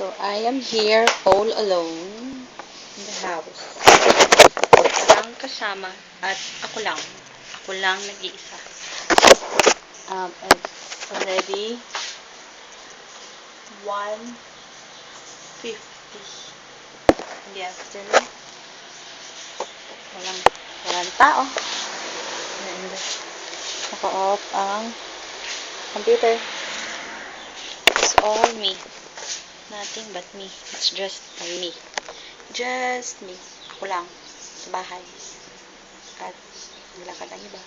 So, I am here all alone in the house. Walang kasama at ako lang. Ako lang nag-iisa. Um, it's already 1.50 in the afternoon. Walang, walang tao. And, naka-off ang computer. It's all me. Nothing but me. It's just me. Just me. Ako lang. Sa bahay. At wala ka ng iba.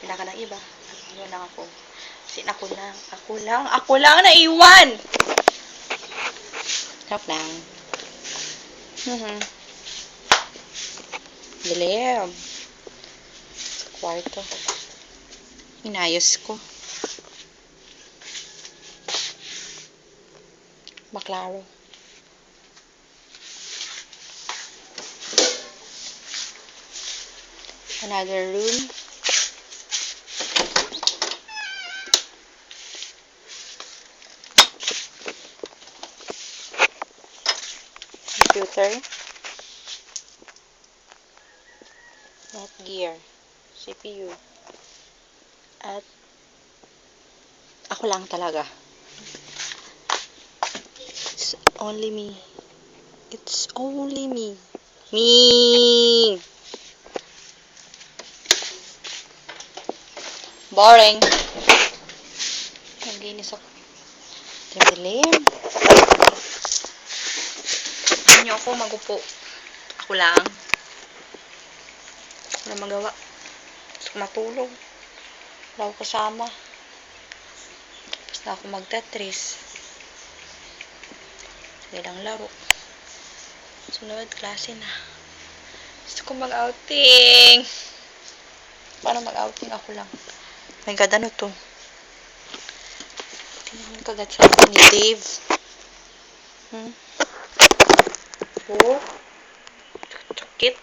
Wala ka ng iba. At ano lang ako. Kasi ako lang. Ako lang. Ako lang na iwan! Joke lang. Mhm. Dilim. Kwarto. Inayos ko. Baklaro. Another room. Computer. Netgear. CPU. At ako lang talaga. It's only me. It's only me. Me! Boring. Naglinis ako. Dilim. Hindi niyo ako magupo. Ako lang. Wala magawa. Gusto ko matulog. Wala ako kasama. Tapos na ako magtatris. Nilang laro. Sunod, klase na. Gusto ko mag-outing. Paano mag-outing? Ako lang. My God, ano to? Tingnan yung kagat sa ni Dave. Hmm? Oh. Sakit.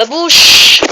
Babush!